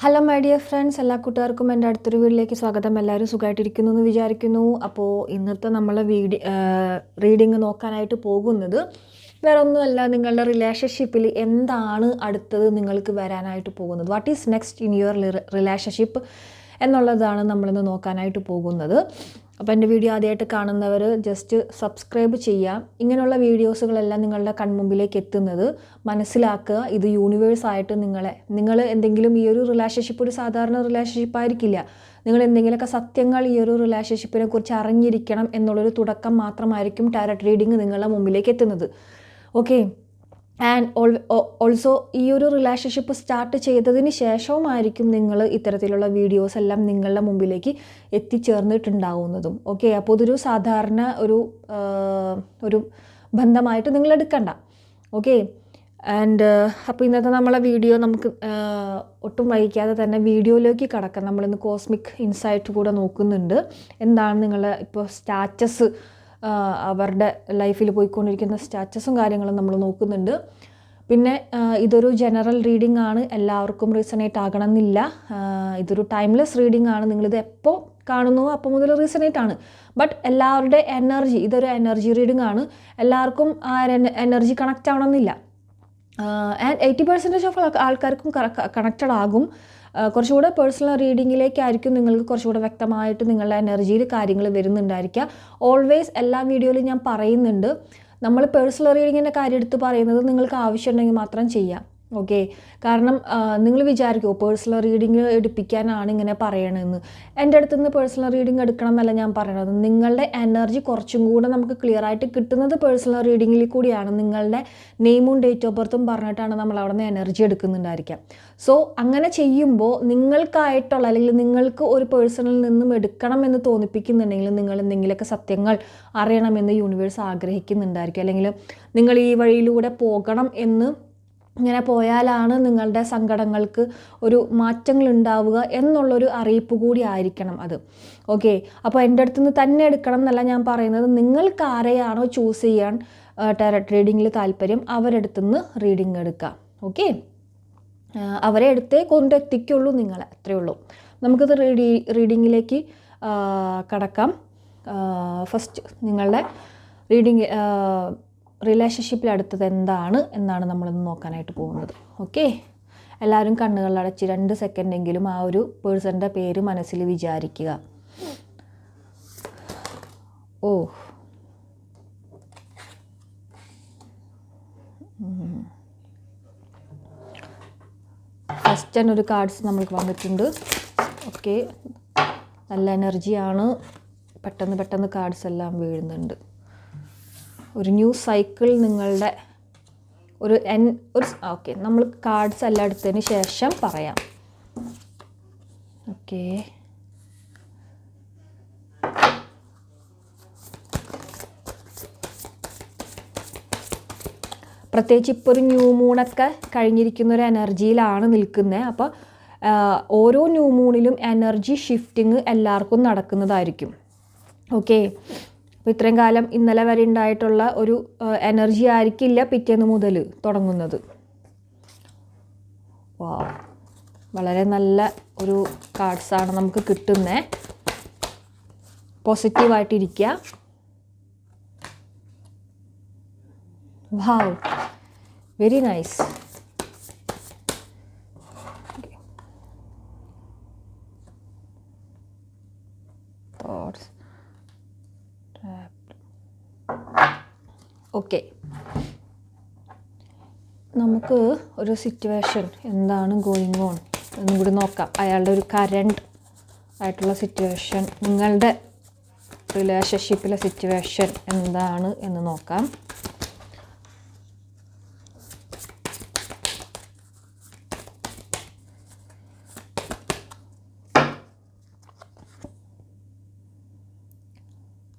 Hello my dear friends എല്ലാ കൂട്ടുകാർക്കും എന്റെ അടുത്തൊരു വീട്ടിലേക്ക് സ്വാഗതം. എല്ലാവരും സുഖമായിട്ടിരിക്കുന്നു എന്ന് വിചാരിക്കുന്നു. അപ്പോൾ ഇന്നത്തെ നമ്മൾ വീഡി റീഡിങ് നോക്കാനായിട്ട് പോകുന്നത് വേറെ ഒന്നുമല്ല നിങ്ങളുടെ റിലേഷൻഷിപ്പിൽ എന്താണ് അടുത്തത് നിങ്ങൾക്ക് വരാനായിട്ട് പോകുന്നത്? What is next in your relationship എന്നുള്ളതാണ് നമ്മളിന്ന് നോക്കാനായിട്ട് പോകുന്നത്. അപ്പോൾ എന്റെ വീഡിയോ ആദ്യമായിട്ട് കാണുന്നവർ ജസ്റ്റ് സബ്സ്ക്രൈബ് ചെയ്യാം ഇങ്ങനെയുള്ള വീഡിയോസുകളെല്ലാം നിങ്ങളുടെ കൺമുമ്പിലേക്ക് എത്തുന്നത് മനസ്സിലാക്കുക. ഇത് യൂണിവേഴ്സ് ആയിട്ട് നിങ്ങളെ നിങ്ങൾ എന്തെങ്കിലും ഈ ഒരു റിലേഷൻഷിപ്പ് ഒരു സാധാരണ റിലേഷൻഷിപ്പ് ആയിരിക്കില്ല. നിങ്ങൾ എന്തെങ്കിലുമൊക്കെ സത്യങ്ങൾ ഈ ഒരു റിലേഷൻഷിപ്പിനെ കുറിച്ച് അറിഞ്ഞിരിക്കണം എന്നുള്ളൊരു തുടക്കം മാത്രമായിരിക്കും ടാരറ്റ് റീഡിങ് നിങ്ങളുടെ മുമ്പിലേക്ക് എത്തുന്നത്. ഓക്കെ ആൻഡ് ഓൾസോ ഈ ഒരു റിലേഷൻഷിപ്പ് സ്റ്റാർട്ട് ചെയ്തതിന് ശേഷവുമായിരിക്കും നിങ്ങൾ ഇത്തരത്തിലുള്ള വീഡിയോസ് എല്ലാം നിങ്ങളുടെ മുമ്പിലേക്ക് എത്തിച്ചേർന്നിട്ടുണ്ടാവുന്നതും. ഓക്കെ അപ്പോൾ ഇതൊരു സാധാരണ ഒരു ഒരു ബന്ധമായിട്ട് നിങ്ങൾ എടുക്കണ്ട. ഓക്കെ ആൻഡ് അപ്പോൾ ഇന്നത്തെ നമ്മളെ വീഡിയോ നമുക്ക് ഒട്ടും വൈകാതെ തന്നെ വീഡിയോയിലേക്ക് കടക്കാം. നമ്മളിന്ന് കോസ്മിക് ഇൻസൈറ്റ് കൂടെ നോക്കുന്നുണ്ട്. എന്താണ് നിങ്ങളുടെ ഇപ്പോൾ സ്റ്റാറ്റസ് അവരുടെ ലൈഫിൽ പോയിക്കൊണ്ടിരിക്കുന്ന സ്റ്റാറ്റസും കാര്യങ്ങളും നമ്മൾ നോക്കുന്നുണ്ട്. പിന്നെ ഇതൊരു ജനറൽ റീഡിംഗ് ആണ്. എല്ലാവർക്കും റീസണേറ്റ് ആകണമെന്നില്ല. ഇതൊരു ടൈംലെസ് റീഡിംഗ് ആണ്. നിങ്ങളിത് എപ്പോൾ കാണുന്നു അപ്പോൾ മുതൽ റീസണേറ്റ് ആണ്. ബട്ട് എല്ലാവരുടെ എനർജി ഇതൊരു എനർജി റീഡിംഗ് ആണ്. എല്ലാവർക്കും ആ എനർജി കണക്റ്റ് ആവണമെന്നില്ല. ആൻഡ് എയ്റ്റി പെർസെന്റേജ് ഓഫ് ആൾക്കാർക്കും കണക്റ്റഡ് ആകും. കുറച്ചുകൂടെ പേഴ്സണൽ റീഡിങ്ങിലേക്കായിരിക്കും നിങ്ങൾക്ക് കുറച്ചുകൂടെ വ്യക്തമായിട്ട് നിങ്ങളുടെ എനർജിയിൽ കാര്യങ്ങൾ വരുന്നുണ്ടായിരിക്കുക. ഓൾവേസ് എല്ലാ വീഡിയോയിലും ഞാൻ പറയുന്നുണ്ട്. നമ്മൾ പേഴ്സണൽ റീഡിങ്ങിന്റെ കാര്യം എടുത്ത് പറയുന്നത് നിങ്ങൾക്ക് ആവശ്യമുണ്ടെങ്കിൽ മാത്രം ചെയ്യാം. ഓക്കെ കാരണം നിങ്ങൾ വിചാരിക്കുമോ പേഴ്സണൽ റീഡിങ് എടുപ്പിക്കാനാണ് ഇങ്ങനെ പറയണതെന്ന്. എന്റെ അടുത്ത് നിന്ന് പേഴ്സണൽ റീഡിങ് എടുക്കണം എന്നല്ല ഞാൻ പറയണത്. നിങ്ങളുടെ എനർജി കുറച്ചും കൂടെ നമുക്ക് ക്ലിയർ ആയിട്ട് കിട്ടുന്നത് പേഴ്സണൽ റീഡിങ്ങിൽ കൂടിയാണ്. നിങ്ങളുടെ നെയിമും ഡേറ്റ് ഓഫ് ബർത്തും പറഞ്ഞിട്ടാണ് നമ്മൾ അവിടെ നിന്ന് എനർജി എടുക്കുന്നുണ്ടായിരിക്കാം സോ അങ്ങനെ ചെയ്യുമ്പോൾ നിങ്ങൾക്കായിട്ടുള്ള അല്ലെങ്കിൽ നിങ്ങൾക്ക് ഒരു പേഴ്സണിൽ നിന്നും എടുക്കണം എന്ന് തോന്നിപ്പിക്കുന്നുണ്ടെങ്കിൽ നിങ്ങൾ എന്തെങ്കിലുമൊക്കെ സത്യങ്ങൾ അറിയണമെന്ന് യൂണിവേഴ്സ് ആഗ്രഹിക്കുന്നുണ്ടായിരിക്കും. അല്ലെങ്കിൽ നിങ്ങൾ ഈ വഴിയിലൂടെ പോകണം എന്ന് ഇങ്ങനെ പോയാലാണ് നിങ്ങളുടെ സങ്കടങ്ങൾക്ക് ഒരു മാറ്റങ്ങൾ ഉണ്ടാവുക എന്നുള്ളൊരു അറിയിപ്പ് കൂടി ആയിരിക്കണം അത്. ഓക്കെ അപ്പോൾ എന്റെ അടുത്ത് നിന്ന് തന്നെ എടുക്കണം എന്നല്ല ഞാൻ പറയുന്നത്. നിങ്ങൾക്ക് ആരെയാണോ ചൂസ് ചെയ്യാൻ ടാരറ്റ് റീഡിങ്ങിൽ താല്പര്യം അവരെടുത്തു നിന്ന് റീഡിങ് എടുക്കാം ഓക്കെ അവരെ എടുത്തേ കൊണ്ടെത്തിക്കുള്ളൂ നിങ്ങൾ അത്രയേ ഉള്ളൂ. നമുക്കിത് റീഡി റീഡിങ്ങിലേക്ക് കടക്കാം. ഫസ്റ്റ് നിങ്ങളുടെ റീഡിങ് റിലേഷൻഷിപ്പിൽ അടുത്തത് എന്താണ് എന്നാണ് നമ്മളിന്ന് നോക്കാനായിട്ട് പോകുന്നത്. ഓക്കെ എല്ലാവരും കണ്ണുകളടച്ച് രണ്ട് സെക്കൻഡെങ്കിലും ആ ഒരു പേഴ്സന്റെ പേര് മനസ്സിൽ വിചാരിക്കുക. ഓ. ഫസ്റ്റ് തന്നെ ഒരു കാർഡ്സ് നമ്മൾക്ക് വന്നിട്ടുണ്ട്. ഓക്കെ നല്ല എനർജിയാണ് പെട്ടെന്ന് പെട്ടെന്ന് കാർഡ്സ് എല്ലാം വീഴുന്നുണ്ട്. ഒരു ന്യൂ സൈക്കിൾ നിങ്ങളുടെ ഒരു എൻ ഒരു ഓക്കെ നമ്മൾ കാർഡ്സ് എല്ലാം എടുത്തതിന് ശേഷം പറയാം. ഓക്കെ പ്രത്യേകിച്ച് ഇപ്പോൾ ഒരു ന്യൂ മൂണൊക്കെ കഴിഞ്ഞിരിക്കുന്ന ഒരു എനർജിയിലാണ് നിൽക്കുന്നത് അപ്പോൾ ഓരോ ന്യൂ മൂണിലും എനർജി ഷിഫ്റ്റിങ് എല്ലാവർക്കും നടക്കുന്നതായിരിക്കും. ഓക്കെ അപ്പോൾ ഇത്രയും കാലം ഇന്നലെ വരെ ഉണ്ടായിട്ടുള്ള ഒരു എനർജി ആയിരിക്കില്ല പിറ്റേന്ന് മുതൽ തുടങ്ങുന്നത്. വാ വളരെ നല്ല ഒരു കാർഡ്സാണ് നമുക്ക് കിട്ടുന്നത് പോസിറ്റീവായിട്ടിരിക്കുക wow very nice thoughts okay നമുക്ക് ഒരു സിറ്റുവേഷൻ എന്താണ് ഗോയിങ് ഓൺ എന്നും കൂടി നോക്കാം. അയാളുടെ ഒരു കറണ്ട് ആയിട്ടുള്ള സിറ്റുവേഷൻ നിങ്ങളുടെ റിലേഷൻഷിപ്പിലെ സിറ്റുവേഷൻ എന്താണ് എന്ന് നോക്കാം.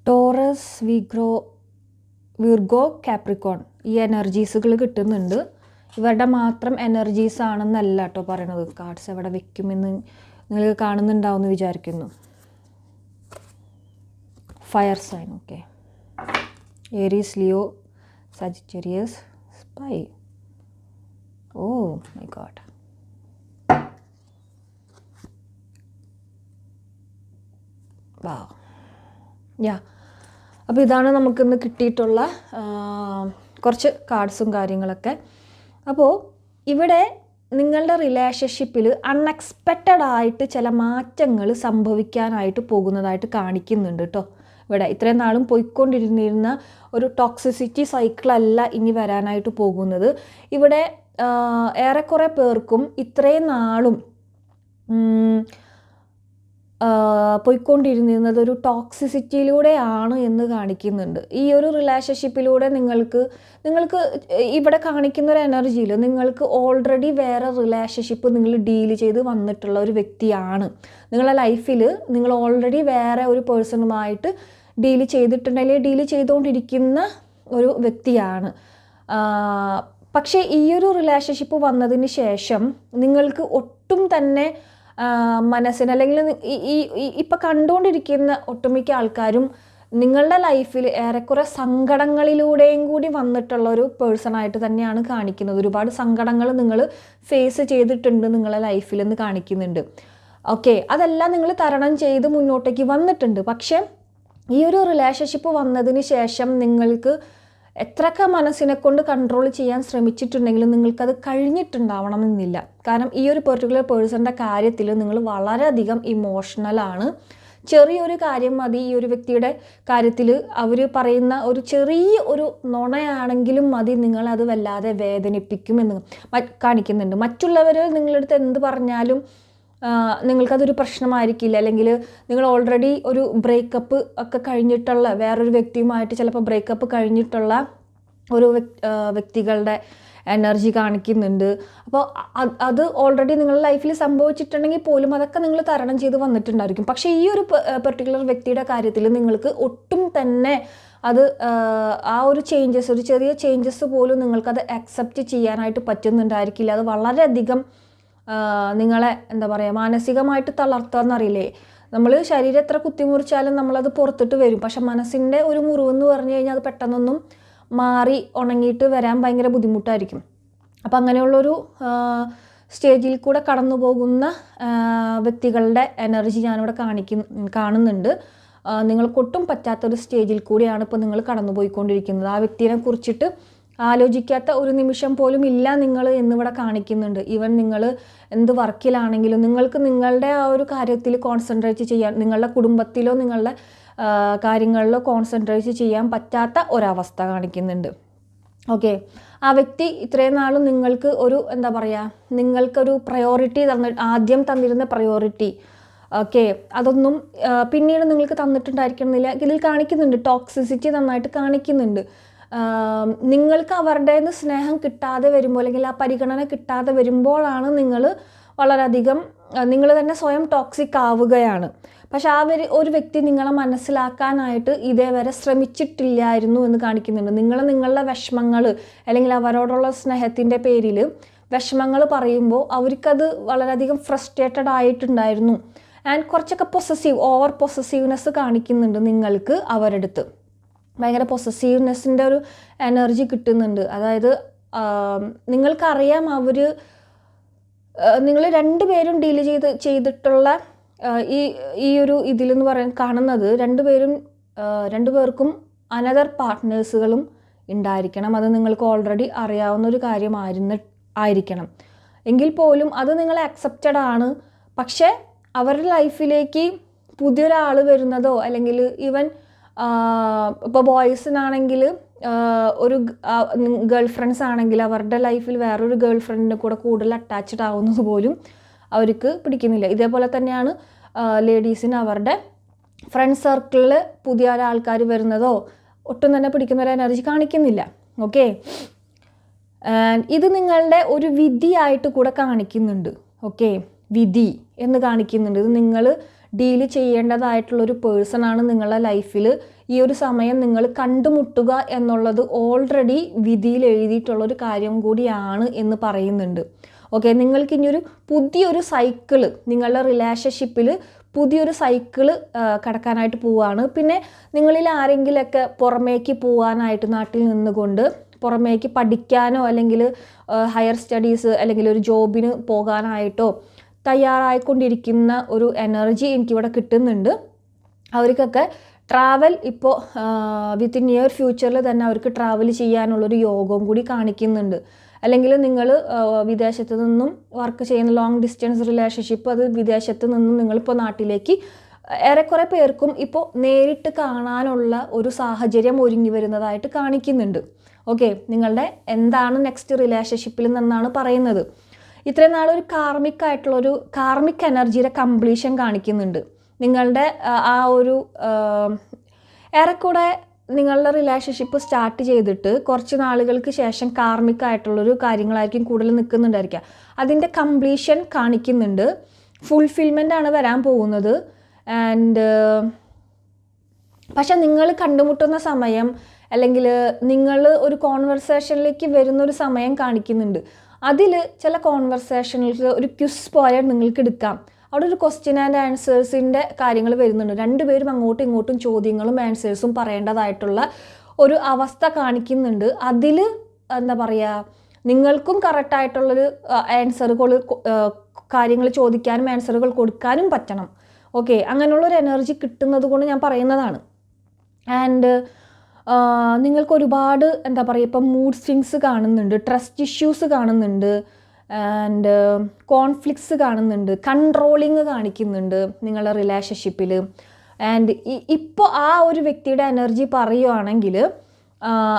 ടോറസ് വിഗ്രോ വിർഗോ കാപ്രിക്കോൺ ഈ എനർജീസുകൾ കിട്ടുന്നുണ്ട്. ഇവരുടെ മാത്രം എനർജീസ് ആണെന്നല്ല കേട്ടോ പറയണത്. കാർഡ്സ് എവിടെ വെക്കുമെന്ന് നിങ്ങൾ കാണുന്നുണ്ടാവുമെന്ന് വിചാരിക്കുന്നു. Fire sign okay Aries Leo Sagittarius spy oh my god വാ യാ അപ്പോൾ ഇതാണ് നമുക്കിന്ന് കിട്ടിയിട്ടുള്ള കുറച്ച് കാർഡ്സും കാര്യങ്ങളൊക്കെ. അപ്പോൾ ഇവിടെ നിങ്ങളുടെ റിലേഷൻഷിപ്പിൽ അൺഎക്സ്പെക്റ്റഡ് ആയിട്ട് ചില മാറ്റങ്ങൾ സംഭവിക്കാനായിട്ട് പോകുന്നതായിട്ട് കാണിക്കുന്നുണ്ട് കേട്ടോ ഇവിടെ ഇത്രയും നാളും പോയിക്കൊണ്ടിരുന്നിരുന്ന ഒരു ടോക്സിസിറ്റി സൈക്കിളല്ല ഇനി വരാനായിട്ട് പോകുന്നത്. ഇവിടെ ഏറെക്കുറെ പേർക്കും ഇത്രയും നാളും പോയിക്കൊണ്ടിരുന്നിരുന്നത് ഒരു ടോക്സിസിറ്റിയിലൂടെയാണ് എന്ന് കാണിക്കുന്നുണ്ട്. ഈ ഒരു റിലേഷൻഷിപ്പിലൂടെ നിങ്ങൾക്ക് നിങ്ങൾക്ക് ഇവിടെ കാണിക്കുന്ന ഒരു എനർജിയിൽ നിങ്ങൾക്ക് ഓൾറെഡി വേറെ റിലേഷൻഷിപ്പ് നിങ്ങൾ ഡീൽ ചെയ്ത് വന്നിട്ടുള്ള ഒരു വ്യക്തിയാണ്. നിങ്ങളുടെ ലൈഫിൽ നിങ്ങൾ ഓൾറെഡി വേറെ ഒരു പേഴ്സണുമായിട്ട് ഡീൽ ചെയ്തിട്ടുണ്ടെങ്കിൽ ഡീൽ ചെയ്തുകൊണ്ടിരിക്കുന്ന ഒരു വ്യക്തിയാണ്. പക്ഷേ ഈ ഒരു റിലേഷൻഷിപ്പ് വന്നതിന് ശേഷം നിങ്ങൾക്ക് ഒട്ടും തന്നെ മനസ്സിന് അല്ലെങ്കിൽ ഈ- ഇപ്പൊ കണ്ടുകൊണ്ടിരിക്കുന്ന ഒട്ടുമിക്ക ആൾക്കാരും നിങ്ങളുടെ ലൈഫിൽ ഏറെക്കുറെ സങ്കടങ്ങളിലൂടെയും കൂടി വന്നിട്ടുള്ള ഒരു പേഴ്സണായിട്ട് തന്നെയാണ് കാണിക്കുന്നത്. ഒരുപാട് സങ്കടങ്ങൾ നിങ്ങൾ ഫേസ് ചെയ്തിട്ടുണ്ട് നിങ്ങളെ ലൈഫിൽ എന്ന് കാണിക്കുന്നുണ്ട്. ഓക്കെ അതെല്ലാം നിങ്ങൾ തരണം ചെയ്ത് മുന്നോട്ടേക്ക് വന്നിട്ടുണ്ട്. പക്ഷേ ഈ ഒരു റിലേഷൻഷിപ്പ് വന്നതിന് ശേഷം നിങ്ങൾക്ക് എത്രയൊക്കെ മനസ്സിനെ കൊണ്ട് കൺട്രോൾ ചെയ്യാൻ ശ്രമിച്ചിട്ടുണ്ടെങ്കിലും നിങ്ങൾക്കത് കഴിഞ്ഞിട്ടുണ്ടാവണം എന്നില്ല കാരണം ഈ ഒരു പെർട്ടിക്കുലർ പേഴ്സണിന്റെ കാര്യത്തിൽ നിങ്ങൾ വളരെയധികം ഇമോഷണലാണ് ചെറിയൊരു കാര്യം മതി ഈ ഒരു വ്യക്തിയുടെ കാര്യത്തിൽ. അവർ പറയുന്ന ഒരു ചെറിയ ഒരു നുണയാണെങ്കിലും മതി നിങ്ങളത് വല്ലാതെ വേദനിപ്പിക്കുമെന്ന് എന്ന് കാണിക്കുന്നുണ്ട്. മറ്റുള്ളവർ നിങ്ങളടുത്ത് എന്ത് പറഞ്ഞാലും നിങ്ങൾക്കതൊരു പ്രശ്നമായിരിക്കില്ല. അല്ലെങ്കിൽ നിങ്ങൾ ഓൾറെഡി ഒരു ബ്രേക്കപ്പ് ഒക്കെ കഴിഞ്ഞിട്ടുള്ള വേറൊരു വ്യക്തിയുമായിട്ട് ചിലപ്പോൾ ബ്രേക്കപ്പ് കഴിഞ്ഞിട്ടുള്ള ഒരു വ്യക്തികളുടെ എനർജി കാണിക്കുന്നുണ്ട്. അപ്പോൾ അത് ഓൾറെഡി നിങ്ങളുടെ ലൈഫിൽ സംഭവിച്ചിട്ടുണ്ടെങ്കിൽ പോലും അതൊക്കെ നിങ്ങൾ തരണം ചെയ്ത് വന്നിട്ടുണ്ടായിരിക്കും. പക്ഷേ ഈ ഒരു പെർട്ടിക്കുലർ വ്യക്തിയുടെ കാര്യത്തിൽ നിങ്ങൾക്ക് ഒട്ടും തന്നെ അത് ആ, ഒരു ചേഞ്ചസ് ഒരു ചെറിയ ചേഞ്ചസ് പോലും നിങ്ങൾക്കത് അക്സെപ്റ്റ് ചെയ്യാനായിട്ട് പറ്റുന്നുണ്ടായിരിക്കില്ല. അത് വളരെയധികം നിങ്ങളെ എന്താ പറയുക മാനസികമായിട്ട് തളർത്തുകയെന്നറിയില്ലേ നമ്മൾ ശരീരം എത്ര കുത്തിമുറിച്ചാലും നമ്മളത് പുറത്തിട്ട് വരും. പക്ഷെ മനസ്സിന്റെ ഒരു മുറിവെന്ന് പറഞ്ഞു കഴിഞ്ഞാൽ അത് പെട്ടെന്നൊന്നും മാറി ഉണങ്ങിയിട്ട് വരാൻ ഭയങ്കര ബുദ്ധിമുട്ടായിരിക്കും. അപ്പം അങ്ങനെയുള്ളൊരു സ്റ്റേജിൽ കൂടെ കടന്നു പോകുന്ന വ്യക്തികളുടെ എനർജി ഞാനിവിടെ കാണിക്കുന്ന കാണുന്നുണ്ട്. നിങ്ങൾക്കൊട്ടും പറ്റാത്തൊരു സ്റ്റേജിൽ കൂടിയാണ് ഇപ്പോൾ നിങ്ങൾ കടന്നു പോയിക്കൊണ്ടിരിക്കുന്നത് ആ വ്യക്തിനെ കുറിച്ചിട്ട് ആലോചിക്കാത്ത ഒരു നിമിഷം പോലും ഇല്ല നിങ്ങൾ എന്നിവിടെ കാണിക്കുന്നുണ്ട്. ഈവൻ നിങ്ങൾ എന്ത് വർക്കിലാണെങ്കിലും നിങ്ങൾക്ക് നിങ്ങളുടെ ആ ഒരു കാര്യത്തിൽ കോൺസെൻട്രേറ്റ് ചെയ്യാൻ നിങ്ങളുടെ കുടുംബത്തിലോ നിങ്ങളുടെ കാര്യങ്ങളിലോ കോൺസെൻട്രേറ്റ് ചെയ്യാൻ പറ്റാത്ത ഒരവസ്ഥ കാണിക്കുന്നുണ്ട്. ഓക്കെ ആ വ്യക്തി ഇത്രയും നാളും നിങ്ങൾക്ക് ഒരു എന്താ പറയുക നിങ്ങൾക്കൊരു പ്രയോറിറ്റി തന്ന ആദ്യം തന്നിരുന്ന പ്രയോറിറ്റി ഓക്കെ അതൊന്നും പിന്നീട് നിങ്ങൾക്ക് തന്നിട്ടുണ്ടായിരിക്കണമെന്നില്ല. ഇതിൽ കാണിക്കുന്നുണ്ട്. ടോക്സിസിറ്റി നന്നായിട്ട് കാണിക്കുന്നുണ്ട്. നിങ്ങൾക്ക് അവരുടെ നിന്ന് സ്നേഹം കിട്ടാതെ വരുമ്പോൾ അല്ലെങ്കിൽ ആ പരിഗണന കിട്ടാതെ വരുമ്പോഴാണ് നിങ്ങൾ വളരെയധികം നിങ്ങൾ തന്നെ സ്വയം ടോക്സിക് ആവുകയാണ്. പക്ഷെ ആ ഒരു വ്യക്തി നിങ്ങളെ മനസ്സിലാക്കാനായിട്ട് ഇതേവരെ ശ്രമിച്ചിട്ടില്ലായിരുന്നു എന്ന് കാണിക്കുന്നുണ്ട്. നിങ്ങൾ നിങ്ങളുടെ വിഷമങ്ങൾ അല്ലെങ്കിൽ അവരോടുള്ള സ്നേഹത്തിന്റെ പേരിൽ വിഷമങ്ങൾ പറയുമ്പോൾ അവർക്കത് വളരെയധികം ഫ്രസ്ട്രേറ്റഡ് ആയിട്ടുണ്ടായിരുന്നു. ആൻഡ് കുറച്ചൊക്കെ പൊസസീവ് ഓവർ പൊസസീവ്നെസ് കാണിക്കുന്നുണ്ട് നിങ്ങൾക്ക് അവരടുത്ത് ഭയങ്കര പൊസസീവ്നെസ്സിന്റെ ഒരു എനർജി കിട്ടുന്നുണ്ട്. അതായത് നിങ്ങൾക്കറിയാം അവർ നിങ്ങൾ രണ്ടുപേരും ഡീൽ ചെയ്ത് ചെയ്തിട്ടുള്ള ഈ ഈ ഒരു ഇതിലെന്ന് പറയാൻ കാണുന്നത് രണ്ടുപേരും രണ്ടു രണ്ടുപേർക്കും അനദർ പാർട്ട്നേഴ്സുകളും ഉണ്ടായിരിക്കണം. അത് നിങ്ങൾക്ക് ഓൾറെഡി അറിയാവുന്ന ഒരു കാര്യമായിരുന്ന ആയിരിക്കണം. എങ്കിൽ പോലും അത് നിങ്ങൾ അക്സെപ്റ്റഡ് ആണ്. പക്ഷേ അവരുടെ ലൈഫിലേക്ക് പുതിയൊരാൾ വരുന്നതോ അല്ലെങ്കിൽ ഈവൻ ഇപ്പോൾ ബോയ്സിനാണെങ്കിൽ ഒരു ഗേൾ ഫ്രണ്ട്സ് ആണെങ്കിൽ അവരുടെ ലൈഫിൽ വേറൊരു ഗേൾ ഫ്രണ്ടിന്റെ കൂടെ കൂടുതൽ അറ്റാച്ച്ഡ് ആവുന്നത് പോലും അവർക്ക് പിടിക്കുന്നില്ല. ഇതേപോലെ തന്നെയാണ് ലേഡീസിന് അവരുടെ ഫ്രണ്ട് സർക്കിളിൽ പുതിയ ആൾക്കാർ വരുന്നതോ ഒട്ടും തന്നെ പിടിക്കുന്ന ഒരു എനർജി കാണിക്കുന്നില്ല. ഓക്കെ ഇത് നിങ്ങളുടെ ഒരു വിധിയായിട്ട് കൂടെ കാണിക്കുന്നുണ്ട്. ഓക്കെ വിധി എന്ന് കാണിക്കുന്നുണ്ട്. ഇത് നിങ്ങൾ ഡീൽ ചെയ്യേണ്ടതായിട്ടുള്ളൊരു പേഴ്സണാണ് നിങ്ങളുടെ ലൈഫിൽ ഈ ഒരു സമയം നിങ്ങൾ കണ്ടുമുട്ടുക എന്നുള്ളത് ഓൾറെഡി വിധിയിൽ എഴുതിയിട്ടുള്ളൊരു കാര്യം കൂടിയാണ് എന്ന് പറയുന്നുണ്ട്. ഓക്കെ നിങ്ങൾക്ക് ഇനിയൊരു പുതിയൊരു സൈക്കിൾ നിങ്ങളുടെ റിലേഷൻഷിപ്പിൽ പുതിയൊരു സൈക്കിൾ കടക്കാനായിട്ട് പോവുകയാണ് പിന്നെ നിങ്ങളിൽ ആരെങ്കിലൊക്കെ പുറമേക്ക് പോകാനായിട്ട് നാട്ടിൽ നിന്നുകൊണ്ട് പുറമേക്ക് പഠിക്കാനോ അല്ലെങ്കിൽ ഹയർ സ്റ്റഡീസ് അല്ലെങ്കിൽ ഒരു ജോബിന് പോകാനായിട്ടോ തയ്യാറായിക്കൊണ്ടിരിക്കുന്ന ഒരു എനർജി എനിക്കിവിടെ കിട്ടുന്നുണ്ട്. അവർക്കൊക്കെ ട്രാവൽ ഇപ്പോൾ വിത്തിൻ നിയർ ഫ്യൂച്ചറിൽ തന്നെ അവർക്ക് ട്രാവൽ ചെയ്യാനുള്ളൊരു യോഗവും കൂടി കാണിക്കുന്നുണ്ട്. അല്ലെങ്കിൽ നിങ്ങൾ വിദേശത്ത് നിന്നും വർക്ക് ചെയ്യുന്ന ലോങ് ഡിസ്റ്റൻസ് റിലേഷൻഷിപ്പ് അത് വിദേശത്ത് നിന്നും നിങ്ങളിപ്പോൾ നാട്ടിലേക്ക് ഏറെക്കുറെ പേർക്കും ഇപ്പോൾ നേരിട്ട് കാണാനുള്ള ഒരു സാഹചര്യം ഒരുങ്ങി വരുന്നതായിട്ട് കാണിക്കുന്നുണ്ട്. ഓക്കെ നിങ്ങളുടെ എന്താണ് നെക്സ്റ്റ് റിലേഷൻഷിപ്പിൽ നിന്നാണ് പറയുന്നത്? ഇത്രയും നാളൊരു കാർമിക് ആയിട്ടുള്ള ഒരു കാർമിക് എനർജിയുടെ കംപ്ലീഷൻ കാണിക്കുന്നുണ്ട്. നിങ്ങളുടെ ആ, ഒരു ഏറെക്കൂടെ നിങ്ങളുടെ റിലേഷൻഷിപ്പ് സ്റ്റാർട്ട് ചെയ്തിട്ട് കുറച്ച് നാളുകൾക്ക് ശേഷം കാർമിക് ആയിട്ടുള്ളൊരു കാര്യങ്ങളായിരിക്കും കൂടുതൽ നിൽക്കുന്നുണ്ടായിരിക്കുക. അതിന്റെ കംപ്ലീഷൻ കാണിക്കുന്നുണ്ട്. ഫുൾഫിൽമെന്റ് ആണ് വരാൻ പോകുന്നത്. ആൻഡ് പക്ഷെ നിങ്ങൾ കണ്ടുമുട്ടുന്ന സമയം അല്ലെങ്കിൽ നിങ്ങൾ ഒരു കോൺവെർസേഷനിലേക്ക് വരുന്നൊരു സമയം കാണിക്കുന്നുണ്ട്. അതിൽ ചില കോൺവെർസേഷനിൽ ഒരു ക്യുസ് പോലെ നിങ്ങൾക്ക് എടുക്കാം അവിടെ ഒരു ക്വസ്റ്റ്യൻ ആൻഡ് ആൻസേഴ്സിന്റെ കാര്യങ്ങൾ വരുന്നുണ്ട്. രണ്ടുപേരും അങ്ങോട്ടും ഇങ്ങോട്ടും ചോദ്യങ്ങളും ആൻസേഴ്സും പറയേണ്ടതായിട്ടുള്ള ഒരു അവസ്ഥ കാണിക്കുന്നുണ്ട്. അതിൽ എന്താ പറയുക നിങ്ങൾക്കും കറക്റ്റായിട്ടുള്ളൊരു ആൻസറുകൾ കാര്യങ്ങൾ ചോദിക്കാനും ആൻസറുകൾ കൊടുക്കാനും പറ്റണം. ഓക്കെ അങ്ങനെയുള്ളൊരു എനർജി കിട്ടുന്നത് കൊണ്ട് ഞാൻ പറയുന്നതാണ്. ആൻഡ് നിങ്ങൾക്ക് ഒരുപാട് എന്താ പറയുക ഇപ്പം മൂഡ് സ്വിങ്സ് കാണുന്നുണ്ട് ട്രസ്റ്റ് ഇഷ്യൂസ് കാണുന്നുണ്ട് ആൻഡ് കോൺഫ്ലിക്ട്സ് കാണുന്നുണ്ട് കൺട്രോളിങ് കാണിക്കുന്നുണ്ട് നിങ്ങളുടെ റിലേഷൻഷിപ്പിൽ ആൻഡ് ഇപ്പോൾ ആ ഒരു വ്യക്തിയുടെ എനർജി പറയുവാണെങ്കിൽ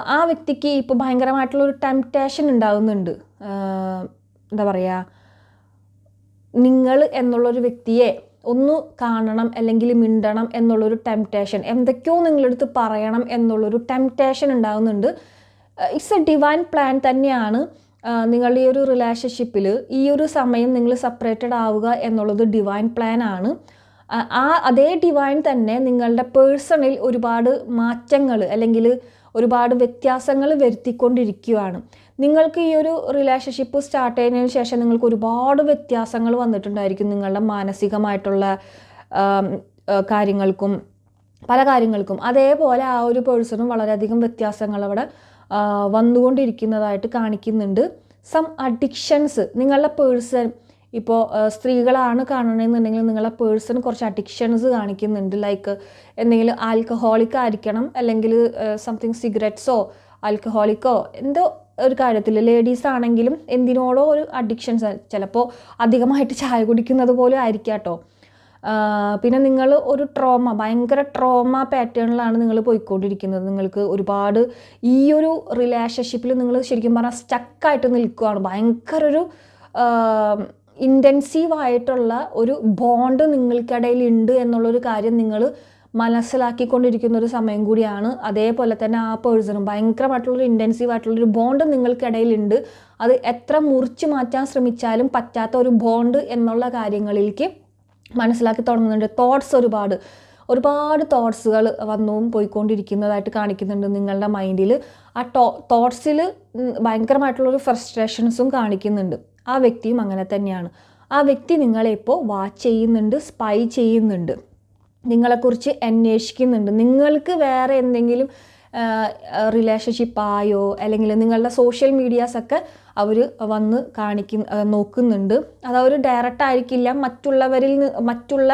ആ വ്യക്തിക്ക് ഇപ്പോൾ ഭയങ്കരമായിട്ടുള്ള ഒരു ടെംപ്റ്റേഷൻ ഉണ്ടാകുന്നുണ്ട് എന്താ പറയുക നിങ്ങൾ എന്നുള്ളൊരു വ്യക്തിയെ ഒന്ന് കാണണം അല്ലെങ്കിൽ മിണ്ടണം എന്നുള്ളൊരു ടെംപ്റ്റേഷൻ എന്തൊക്കെയോ നിങ്ങളെടുത്ത് പറയണം എന്നുള്ളൊരു ടെംപ്റ്റേഷൻ ഉണ്ടാകുന്നുണ്ട് ഇറ്റ്സ് എ ഡിവൈൻ പ്ലാൻ തന്നെയാണ് നിങ്ങളുടെ ഈ ഒരു റിലേഷൻഷിപ്പിൽ ഈ ഒരു സമയം നിങ്ങൾ സെപ്പറേറ്റഡ് ആവുക എന്നുള്ളത് ഡിവൈൻ പ്ലാൻ ആണ്. ആ അതേ ഡിവൈൻ തന്നെ നിങ്ങളുടെ പേഴ്സണിൽ ഒരുപാട് മാറ്റങ്ങൾ അല്ലെങ്കിൽ ഒരുപാട് വ്യത്യാസങ്ങൾ വരുത്തിക്കൊണ്ടിരിക്കുകയാണ്. നിങ്ങൾക്ക് ഈ ഒരു റിലേഷൻഷിപ്പ് സ്റ്റാർട്ട് ചെയ്യുന്നതിന് ശേഷം നിങ്ങൾക്ക് ഒരുപാട് വ്യത്യാസങ്ങൾ വന്നിട്ടുണ്ടായിരിക്കും നിങ്ങളുടെ മാനസികമായിട്ടുള്ള കാര്യങ്ങൾക്കും പല കാര്യങ്ങൾക്കും. അതേപോലെ ആ ഒരു പേഴ്സണും വളരെയധികം വ്യത്യാസങ്ങൾ അവിടെ വന്നുകൊണ്ടിരിക്കുന്നതായിട്ട് കാണിക്കുന്നുണ്ട്. സം അഡിക്ഷൻസ് നിങ്ങളുടെ പേഴ്സൺ ഇപ്പോൾ സ്ത്രീകളാണ് കാണണമെന്നുണ്ടെങ്കിൽ നിങ്ങളെ പേഴ്സൺ കുറച്ച് അഡിക്ഷൻസ് കാണിക്കുന്നുണ്ട്. ലൈക്ക് എന്തെങ്കിലും ആൽക്കഹോളിക് ആയിരിക്കണം അല്ലെങ്കിൽ സംതിങ് സിഗരറ്റ്സോ ആൽക്കഹോളിക്കോ എന്തോ ഒരു കാര്യത്തിൽ ലേഡീസ് ആണെങ്കിലും എന്തിനോടോ ഒരു അഡിക്ഷൻസ് ചിലപ്പോൾ അധികമായിട്ട് ചായ കുടിക്കുന്നത് പോലും ആയിരിക്കാം കേട്ടോ. പിന്നെ നിങ്ങൾ ഒരു ട്രോമ ഭയങ്കര ട്രോമ പാറ്റേണിലാണ് നിങ്ങൾ പോയിക്കൊണ്ടിരിക്കുന്നത്. നിങ്ങൾക്ക് ഒരുപാട് ഈ ഒരു റിലേഷൻഷിപ്പിൽ നിങ്ങൾ ശരിക്കും പറഞ്ഞാൽ സ്റ്റക്കായിട്ട് നിൽക്കുകയാണ് ഭയങ്കര ഒരു ഇന്റൻസീവായിട്ടുള്ള ഒരു ബോണ്ട് നിങ്ങൾക്കിടയിൽ ഉണ്ട് എന്നുള്ളൊരു കാര്യം നിങ്ങൾ മനസ്സിലാക്കിക്കൊണ്ടിരിക്കുന്ന ഒരു സമയം കൂടിയാണ്. അതേപോലെ തന്നെ ആ പേഴ്സണും ഭയങ്കരമായിട്ടുള്ളൊരു ഇന്റൻസീവ് ആയിട്ടുള്ളൊരു ബോണ്ട് നിങ്ങൾക്കിടയിലുണ്ട്. അത് എത്ര മുറിച്ച് മാറ്റാൻ ശ്രമിച്ചാലും പറ്റാത്ത ഒരു ബോണ്ട് എന്നുള്ള കാര്യങ്ങളിലേക്ക് മനസ്സിലാക്കി തുടങ്ങുന്നുണ്ട്. തോട്ട്സ് ഒരുപാട്. ഒരുപാട് തോട്ട്സുകൾ വന്നും പോയിക്കൊണ്ടിരിക്കുന്നതായിട്ട് കാണിക്കുന്നുണ്ട് നിങ്ങളുടെ മൈൻഡിൽ ആ ടോ തോട്ട്സിൽ ഭയങ്കരമായിട്ടുള്ളൊരു ഫ്രസ്ട്രേഷൻസും കാണിക്കുന്നുണ്ട്. ആ വ്യക്തിയും അങ്ങനെ തന്നെയാണ്. ആ വ്യക്തി നിങ്ങളെ ഇപ്പോൾ വാച്ച് ചെയ്യുന്നുണ്ട് സ്പൈ ചെയ്യുന്നുണ്ട്. നിങ്ങളെക്കുറിച്ച് അന്വേഷിക്കുന്നുണ്ട്. നിങ്ങൾക്ക് വേറെ എന്തെങ്കിലും റിലേഷൻഷിപ്പ് ആയോ അല്ലെങ്കിൽ നിങ്ങളുടെ സോഷ്യൽ മീഡിയാസൊക്കെ അവർ വന്ന് കാണിക്കുന്ന നോക്കുന്നുണ്ട്. അത് അവർ ഡയറക്റ്റ് ആയിരിക്കില്ല. മറ്റുള്ളവരിൽ മറ്റുള്ള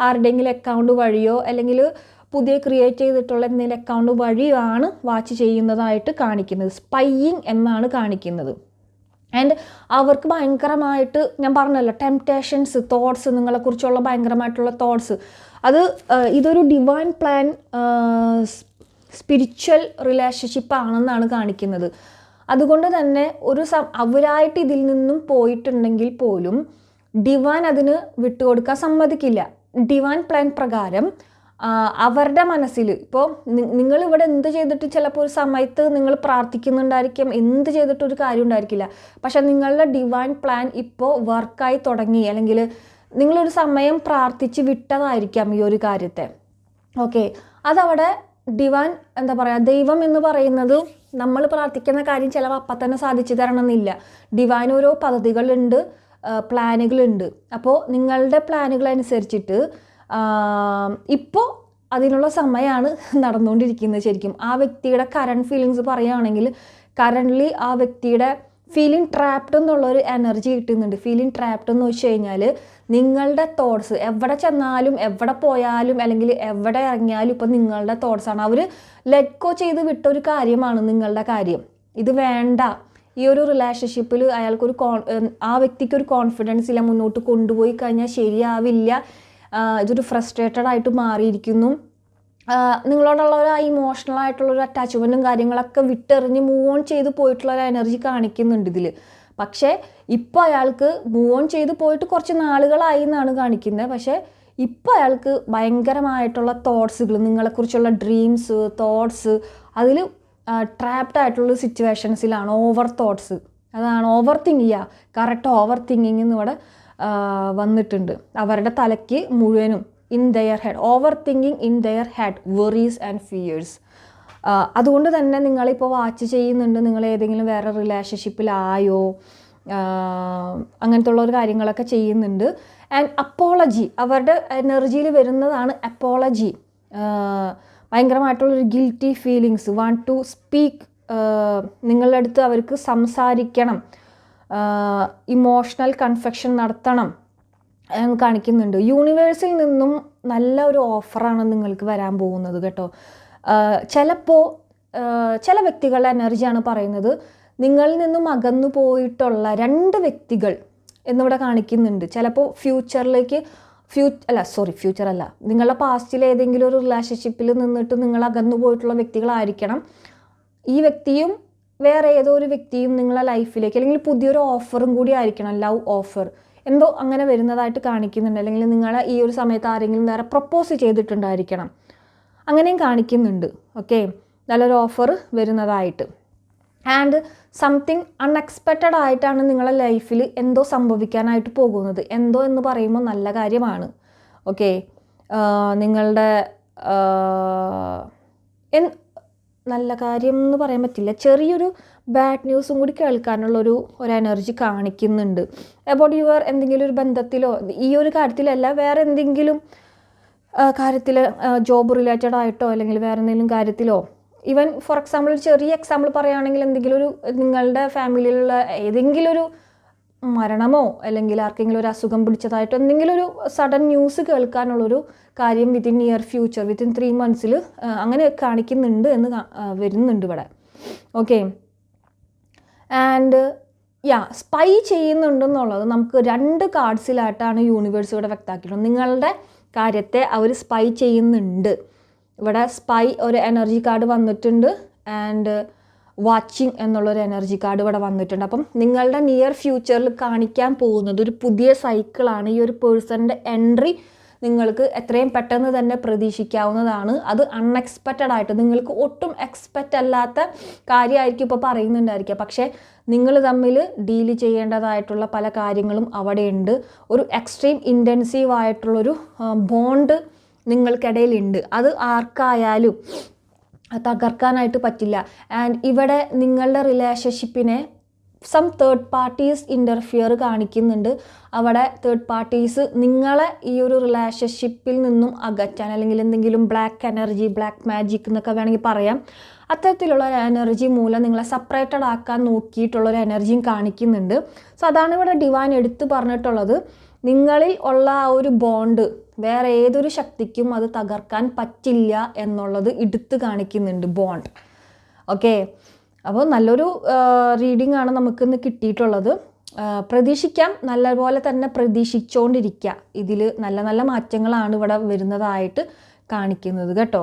ആരുടെയെങ്കിലും അക്കൗണ്ട് വഴിയോ അല്ലെങ്കിൽ പുതിയ ക്രിയേറ്റ് ചെയ്തിട്ടുള്ള എന്തെങ്കിലും അക്കൗണ്ട് വഴിയോ ആണ് വാച്ച് ചെയ്യുന്നതായിട്ട് കാണിക്കുന്നത്. സ്പൈയിങ് എന്നാണ് കാണിക്കുന്നത്. ആൻഡ് അവർക്ക് ഭയങ്കരമായിട്ട് ഞാൻ പറഞ്ഞല്ലോ ടെംപ്റ്റേഷൻസ് തോട്ട്സ് നിങ്ങളെക്കുറിച്ചുള്ള ഭയങ്കരമായിട്ടുള്ള തോട്ട്സ് അത് ഇതൊരു ഡിവൈൻ പ്ലാൻ സ്പിരിച്വൽ റിലേഷൻഷിപ്പ് ആണെന്നാണ് കാണിക്കുന്നത്. അതുകൊണ്ട് തന്നെ ഒരു സം അവരായിട്ട് ഇതിൽ നിന്നും പോയിട്ടുണ്ടെങ്കിൽ പോലും ഡിവാൻ അതിന് വിട്ടുകൊടുക്കാൻ സമ്മതിക്കില്ല. ഡിവാൻ പ്ലാൻ പ്രകാരം അവരുടെ മനസ്സിൽ ഇപ്പോൾ നിങ്ങൾ ഇവിടെ എന്ത് ചെയ്തിട്ട് ചിലപ്പോൾ ഒരു സമയത്ത് നിങ്ങൾ പ്രാർത്ഥിക്കുന്നുണ്ടായിരിക്കും എന്ത് ചെയ്തിട്ട് ഒരു കാര്യം ഉണ്ടായിരിക്കില്ല. പക്ഷേ നിങ്ങളുടെ ഡിവൈൻ പ്ലാൻ ഇപ്പോൾ വർക്കായി തുടങ്ങി. അല്ലെങ്കിൽ നിങ്ങളൊരു സമയം പ്രാർത്ഥിച്ച് വിട്ടതായിരിക്കാം ഈ ഒരു കാര്യത്തെ. ഓക്കെ. അതവിടെ ഡിവൈൻ എന്താ പറയുക ദൈവം എന്ന് പറയുന്നത് നമ്മൾ പ്രാർത്ഥിക്കുന്ന കാര്യം ചിലപ്പോൾ അപ്പം തന്നെ സാധിച്ചു തരണമെന്നില്ല. ഡിവൈൻ ഓരോ പദ്ധതികളുണ്ട് പ്ലാനുകളുണ്ട് അപ്പോൾ നിങ്ങളുടെ പ്ലാനുകൾ അനുസരിച്ചിട്ട് ഇപ്പോൾ അതിനുള്ള സമയമാണ് നടന്നുകൊണ്ടിരിക്കുന്നത് ശരിക്കും. ആ വ്യക്തിയുടെ കറണ്ട് ഫീലിങ്സ് പറയുകയാണെങ്കിൽ കറന്റ്ലി ആ വ്യക്തിയുടെ ഫീലിംഗ് ട്രാപ്ഡ് എന്നുള്ളൊരു എനർജി കിട്ടുന്നുണ്ട്. ഫീലിംഗ് ട്രാപ്ഡ് എന്ന് വെച്ച് കഴിഞ്ഞാൽ നിങ്ങളുടെ തോട്ട്സ് എവിടെ ചെന്നാലും എവിടെ പോയാലും അല്ലെങ്കിൽ എവിടെ ഇറങ്ങിയാലും ഇപ്പം നിങ്ങളുടെ തോട്ട്സാണ് അവർ ലെറ്റ് ഗോ ചെയ്ത് വിട്ടൊരു കാര്യമാണ് നിങ്ങളുടെ കാര്യം. ഇത് വേണ്ട. ഈ ഒരു റിലേഷൻഷിപ്പിൽ അയാൾക്കൊരു കോൺ ആ വ്യക്തിക്ക് ഒരു കോൺഫിഡൻസ് ഇല്ല മുന്നോട്ട് കൊണ്ടുപോയി കഴിഞ്ഞാൽ ശരിയാവില്ല. ഇതൊരു ഫ്രസ്ട്രേറ്റഡ് ആയിട്ട് മാറിയിരിക്കുന്നു. നിങ്ങളോടുള്ള ഒരു ഇമോഷണൽ ആയിട്ടുള്ള ഒരു അറ്റാച്ച്മെന്റും കാര്യങ്ങളൊക്കെ വിട്ടെറിഞ്ഞ് മൂവ് ഓൺ ചെയ്ത് പോയിട്ടുള്ള ഒരു എനർജി കാണിക്കുന്നുണ്ട് ഇതിൽ പക്ഷേ ഇപ്പോൾ അയാൾക്ക് മൂവ് ഓൺ ചെയ്ത് പോയിട്ട് കുറച്ച് നാളുകളായി എന്നാണ് കാണിക്കുന്നത്. പക്ഷേ ഇപ്പോൾ അയാൾക്ക് ഭയങ്കരമായിട്ടുള്ള തോട്ട്സുകൾ നിങ്ങളെക്കുറിച്ചുള്ള ഡ്രീംസ് തോട്ട്സ് അതിൽ ട്രാപ്ഡ് ആയിട്ടുള്ള സിറ്റുവേഷൻസിലാണ് ഓവർ തോട്ട്സ് അതാണ് ഓവർ തിങ്ക് ചെയ്യുക കറക്റ്റ് ഓവർ തിങ്കിങ് എന്ന് ഇവിടെ ആ, വന്നിട്ടുണ്ട്. അവരുടെ തലയ്ക്ക് മുഴുവനും in their head over thinking in their head worries and fears അതുകൊണ്ട് തന്നെ നിങ്ങളിപ്പോൾ വാച്ച് ചെയ്യുന്നുണ്ട് നിങ്ങൾ ഏതെങ്കിലും വേറെ റിലേഷൻഷിപ്പിലായോ അങ്ങനത്തെ ഉള്ള ഒരു കാര്യങ്ങളൊക്കെ ചെയ്യുന്നുണ്ട്. ആൻഡ് അപ്പോളജി അവരുടെ എനർജിയിൽ വരുന്നതാണ് apology ഭയങ്കരമായിട്ടുള്ളൊരു guilty feelings want to speak നിങ്ങളുടെ അടുത്ത് അവർക്ക് സംസാരിക്കണം. ഇമോഷണൽ കൺഫെക്ഷൻ നടത്തണം. കാണിക്കുന്നുണ്ട്. യൂണിവേഴ്സിൽ നിന്നും നല്ല ഒരു ഓഫറാണ് നിങ്ങൾക്ക് വരാൻ പോകുന്നത് കേട്ടോ. ചിലപ്പോൾ ചില വ്യക്തികളുടെ എനർജിയാണ് പറയുന്നത് നിങ്ങളിൽ നിന്നും അകന്നു പോയിട്ടുള്ള രണ്ട് വ്യക്തികൾ എന്നിവിടെ കാണിക്കുന്നുണ്ട്. ചിലപ്പോൾ ഫ്യൂച്ചറിലേക്ക് ഫ്യൂ അല്ല സോറി ഫ്യൂച്ചർ അല്ല. നിങ്ങളുടെ പാസ്റ്റിൽ ഏതെങ്കിലും ഒരു റിലേഷൻഷിപ്പിൽ നിന്നിട്ട് നിങ്ങൾ അകന്നു പോയിട്ടുള്ള വ്യക്തികളായിരിക്കണം. ഈ വ്യക്തിയും വേറെ ഏതോ ഒരു വ്യക്തിയും നിങ്ങളുടെ ലൈഫിലേക്ക് അല്ലെങ്കിൽ പുതിയൊരു ഓഫറും കൂടി ആയിരിക്കണം ലവ് ഓഫർ. എന്തോ അങ്ങനെ വരുന്നതായിട്ട് കാണിക്കുന്നുണ്ട്. അല്ലെങ്കിൽ നിങ്ങളെ ഈ ഒരു സമയത്ത് ആരെങ്കിലും വേറെ പ്രപ്പോസ് ചെയ്തിട്ടുണ്ടായിരിക്കണം. അങ്ങനെയും കാണിക്കുന്നുണ്ട്. ഓക്കെ നല്ലൊരു ഓഫർ വരുന്നതായിട്ട്. ആൻഡ് സംതിങ് അൺഎക്സ്പെക്റ്റഡ് ആയിട്ടാണ് നിങ്ങളുടെ ലൈഫിൽ എന്തോ സംഭവിക്കാനായിട്ട് പോകുന്നത്. എന്തോ എന്ന് പറയുമ്പോൾ നല്ല കാര്യമാണ്. ഓക്കെ നിങ്ങളുടെ നല്ല കാര്യം എന്ന് പറയാൻ പറ്റില്ല. ചെറിയൊരു ബാഡ് ന്യൂസും കൂടി കേൾക്കാനുള്ളൊരു ഒരു എനർജി കാണിക്കുന്നുണ്ട്. അബൌട്ട് യുവർ എന്തെങ്കിലും ഒരു ബന്ധത്തിലോ ഈ ഒരു കാര്യത്തിലല്ല വേറെ എന്തെങ്കിലും കാര്യത്തിൽ ജോബ് റിലേറ്റഡ് ആയിട്ടോ അല്ലെങ്കിൽ വേറെ എന്തെങ്കിലും കാര്യത്തിലോ ഈവൻ ഫോർ എക്സാമ്പിൾ ഒരു ചെറിയ എക്സാമ്പിൾ പറയുകയാണെങ്കിൽ എന്തെങ്കിലും ഒരു നിങ്ങളുടെ ഫാമിലിയിലുള്ള ഏതെങ്കിലും ഒരു മരണമോ അല്ലെങ്കിൽ ആർക്കെങ്കിലും ഒരു അസുഖം പിടിച്ചതായിട്ടോ എന്തെങ്കിലും ഒരു സഡൻ ന്യൂസ് കേൾക്കാനുള്ളൊരു കാര്യം within year future within three മന്ത്സിൽ അങ്ങനെ കാണിക്കുന്നുണ്ട് എന്ന് വരുന്നുണ്ട് ഇവിടെ. ഓക്കെ ആൻഡ് യാ സ്പൈ ചെയ്യുന്നുണ്ടെന്നുള്ളത് നമുക്ക് രണ്ട് കാർഡ്സിലായിട്ടാണ് യൂണിവേഴ്സ് ഇവിടെ വ്യക്തമാക്കിയിട്ടുള്ളത്. നിങ്ങളുടെ കാര്യത്തെ അവർ സ്പൈ ചെയ്യുന്നുണ്ട്. ഇവിടെ സ്പൈ ഒരു എനർജി കാർഡ് വന്നിട്ടുണ്ട്. ആൻഡ് വാച്ചിങ് എന്നുള്ളൊരു എനർജി കാർഡ് ഇവിടെ വന്നിട്ടുണ്ട്. അപ്പം നിങ്ങളുടെ നിയർ ഫ്യൂച്ചറിൽ കാണിക്കാൻ പോകുന്നത് ഒരു പുതിയ സൈക്കിളാണ് ഈ ഒരു പേഴ്സണിന്റെ എൻട്രി നിങ്ങൾക്ക് എത്രയും പെട്ടെന്ന് തന്നെ പ്രതീക്ഷിക്കാവുന്നതാണ്. അത് അൺഎക്സ്പെക്റ്റഡ് ആയിട്ട് നിങ്ങൾക്ക് ഒട്ടും എക്സ്പെക്റ്റ് അല്ലാത്ത കാര്യമായിരിക്കും ഇപ്പോൾ പറയുന്നുണ്ടായിരിക്കുക. പക്ഷേ നിങ്ങൾ തമ്മിൽ ഡീൽ ചെയ്യേണ്ടതായിട്ടുള്ള പല കാര്യങ്ങളും അവിടെയുണ്ട് ഒരു എക്സ്ട്രീം ഇന്റൻസീവ് ആയിട്ടുള്ളൊരു ബോണ്ട് നിങ്ങൾക്കിടയിലുണ്ട്. അത് ആർക്കായാലും തകർക്കാനായിട്ട് പറ്റില്ല. ആൻഡ് ഇവിടെ നിങ്ങളുടെ റിലേഷൻഷിപ്പിനെ സം തേർഡ് പാർട്ടീസ് ഇന്റർഫിയർ കാണിക്കുന്നുണ്ട്. അവിടെ തേർഡ് പാർട്ടീസ് നിങ്ങളെ ഈ ഒരു റിലേഷൻഷിപ്പിൽ നിന്നും അകറ്റാൻ അല്ലെങ്കിൽ എന്തെങ്കിലും ബ്ലാക്ക് എനർജി ബ്ലാക്ക് മാജിക് എന്നൊക്കെ വേണമെങ്കിൽ പറയാം. അത്തരത്തിലുള്ള ഒരു എനർജി മൂലം നിങ്ങളെ സെപ്പറേറ്റഡ് ആക്കാൻ നോക്കിയിട്ടുള്ള ഒരു എനർജിയും കാണിക്കുന്നുണ്ട്. സോ അതാണ് ഇവിടെ ഡിവാൻ എടുത്തു പറഞ്ഞിട്ടുള്ളത്. നിങ്ങളിൽ ഉള്ള ആ ഒരു ബോണ്ട് വേറെ ഏതൊരു ശക്തിക്കും അത് തകർക്കാൻ പറ്റില്ല എന്നുള്ളത് എടുത്തു കാണിക്കുന്നുണ്ട് ബോണ്ട് ഓക്കെ അപ്പോൾ നല്ലൊരു റീഡിംഗ് ആണ് നമുക്കിന്ന് കിട്ടിയിട്ടുള്ളത്. പ്രതീക്ഷിക്കാം നല്ലപോലെ തന്നെ പ്രതീക്ഷിച്ചുകൊണ്ടിരിക്കുക ഇതിൽ നല്ല നല്ല മാറ്റങ്ങളാണ് ഇവിടെ വരുന്നതായിട്ട് കാണിക്കുന്നത് കേട്ടോ.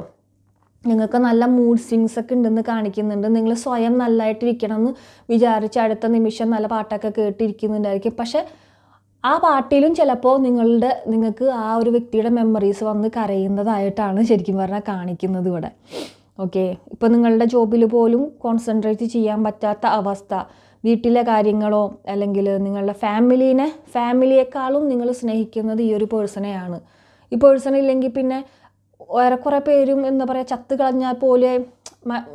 നിങ്ങൾക്ക് നല്ല മൂഡ് സ്വിങ്സ് ഒക്കെ ഉണ്ടെന്ന് കാണിക്കുന്നുണ്ട്. നിങ്ങൾ സ്വയം നല്ലതായിട്ടിരിക്കണം എന്ന് വിചാരിച്ച് അടുത്ത നിമിഷം നല്ല പാട്ടൊക്കെ കേട്ടിരിക്കുന്നുണ്ടായിരിക്കും. പക്ഷെ ആ പാട്ടിലും ചിലപ്പോൾ നിങ്ങളുടെ നിങ്ങൾക്ക് ആ ഒരു വ്യക്തിയുടെ മെമ്മറീസ് വന്ന് കരയുന്നതായിട്ടാണ് ശരിക്കും പറഞ്ഞാൽ കാണിക്കുന്നത് ഇവിടെ. ഓക്കെ ഇപ്പോൾ നിങ്ങളുടെ ജോബിൽ പോലും കോൺസെൻട്രേറ്റ് ചെയ്യാൻ പറ്റാത്ത അവസ്ഥ. വീട്ടിലെ കാര്യങ്ങളോ അല്ലെങ്കിൽ നിങ്ങളുടെ ഫാമിലീനെ ഫാമിലിയെക്കാളും നിങ്ങൾ സ്നേഹിക്കുന്നത് ഈ ഒരു പേഴ്സണെയാണ് ഈ പേഴ്സൺ ഇല്ലെങ്കിൽ പിന്നെ ഏറെക്കുറെ പേരും എന്താ പറയുക ചത്ത് കളഞ്ഞാൽ പോലെ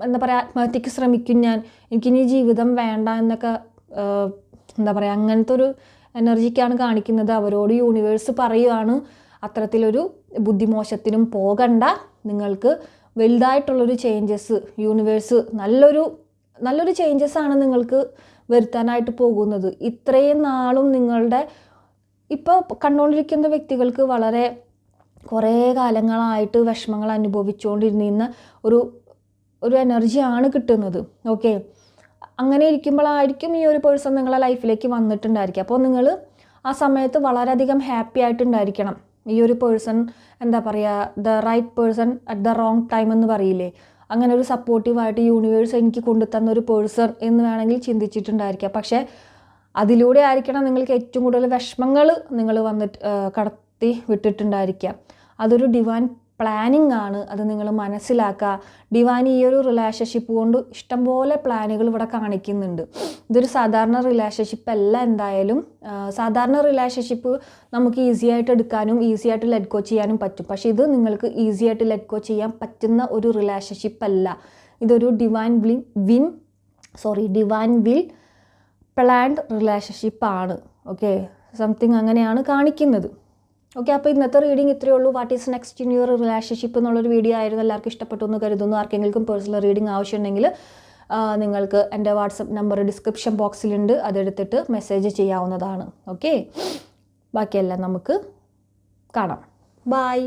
എന്താ പറയുക ആത്മഹത്യക്ക് ശ്രമിക്കും ഞാൻ. എനിക്കിനി ജീവിതം വേണ്ട എന്നൊക്കെ എന്താ പറയുക അങ്ങനത്തെ ഒരു എനർജിക്കാണ് കാണിക്കുന്നത്. അവരോട് യൂണിവേഴ്സ് പറയുവാണ്. അത്തരത്തിലൊരു ബുദ്ധിമോശത്തിനും പോകണ്ട. നിങ്ങൾക്ക് വലുതായിട്ടുള്ളൊരു ചേഞ്ചസ് യൂണിവേഴ്സ് നല്ലൊരു നല്ലൊരു ചേഞ്ചസ് ആണ് നിങ്ങൾക്ക് വരുത്താനായിട്ട് പോകുന്നത്. ഇത്രയും നാളും നിങ്ങളുടെ ഇപ്പോൾ കണ്ടുകൊണ്ടിരിക്കുന്ന വ്യക്തികൾക്ക് വളരെ കുറേ കാലങ്ങളായിട്ട് വിഷമങ്ങൾ അനുഭവിച്ചുകൊണ്ടിരുന്ന ഒരു ഒരു എനർജിയാണ് കിട്ടുന്നത്. ഓക്കെ അങ്ങനെ ഇരിക്കുമ്പോഴായിരിക്കും ഈ ഒരു പേഴ്സൺ നിങ്ങളെ ലൈഫിലേക്ക് വന്നിട്ടുണ്ടായിരിക്കുക. അപ്പോൾ നിങ്ങൾ ആ സമയത്ത് വളരെയധികം ഹാപ്പി ആയിട്ടുണ്ടായിരിക്കണം. ഈ ഒരു പേഴ്സൺ എന്താ പറയുക the right person at the wrong time എന്ന് പറയില്ലേ? അങ്ങനെ ഒരു സപ്പോർട്ടീവായിട്ട് യൂണിവേഴ്സ് എനിക്ക് കൊണ്ടുതന്ന ഒരു പേഴ്സൺ എന്ന് വേണമെങ്കിൽ ചിന്തിച്ചിട്ടുണ്ടായിരിക്കുക. പക്ഷേ അതിലൂടെ ആയിരിക്കണം നിങ്ങൾക്ക് ഏറ്റവും കൂടുതൽ വിഷമങ്ങൾ നിങ്ങൾ വന്നിട്ട് കടത്തി വിട്ടിട്ടുണ്ടായിരിക്കുക. അതൊരു ഡിവൈൻ പ്ലാനിങ് ആണ് അത് നിങ്ങൾ മനസ്സിലാക്കുക. ഡിവൈൻ ഈ ഒരു റിലേഷൻഷിപ്പ് കൊണ്ട് ഇഷ്ടംപോലെ പ്ലാനുകൾ ഇവിടെ കാണിക്കുന്നുണ്ട്. ഇതൊരു സാധാരണ റിലേഷൻഷിപ്പ് അല്ല എന്തായാലും. സാധാരണ റിലേഷൻഷിപ്പ് നമുക്ക് ഈസി ആയിട്ട് എടുക്കാനും ഈസി ആയിട്ട് ലെറ്റ് ഗോ ചെയ്യാനും പറ്റും. പക്ഷേ ഇത് നിങ്ങൾക്ക് ഈസി ആയിട്ട് ലെറ്റ് ഗോ ചെയ്യാൻ പറ്റുന്ന ഒരു റിലേഷൻഷിപ്പ് അല്ല. ഇതൊരു divine win win sorry divine will planned relationship ആണ്. ഓക്കെ സംതിങ് അങ്ങനെയാണ് കാണിക്കുന്നത്. ഓക്കെ അപ്പോൾ ഇന്നത്തെ റീഡിംഗ് ഇത്രയേ ഉള്ളൂ. What is next in your relationship എന്നുള്ളൊരു വീഡിയോ ആയിരുന്നു. എല്ലാവർക്കും ഇഷ്ടപ്പെട്ടു എന്ന് കരുതുന്നു. ആർക്കെങ്കിലും പേഴ്സണൽ റീഡിംഗ് ആവശ്യമുണ്ടെങ്കിൽ നിങ്ങൾക്ക് എന്റെ വാട്സപ്പ് നമ്പർ ഡിസ്ക്രിപ്ഷൻ ബോക്സിലുണ്ട് അതെടുത്തിട്ട് മെസ്സേജ് ചെയ്യാവുന്നതാണ്. ഓക്കെ ബാക്കിയെല്ലാം നമുക്ക് കാണാം. ബായ്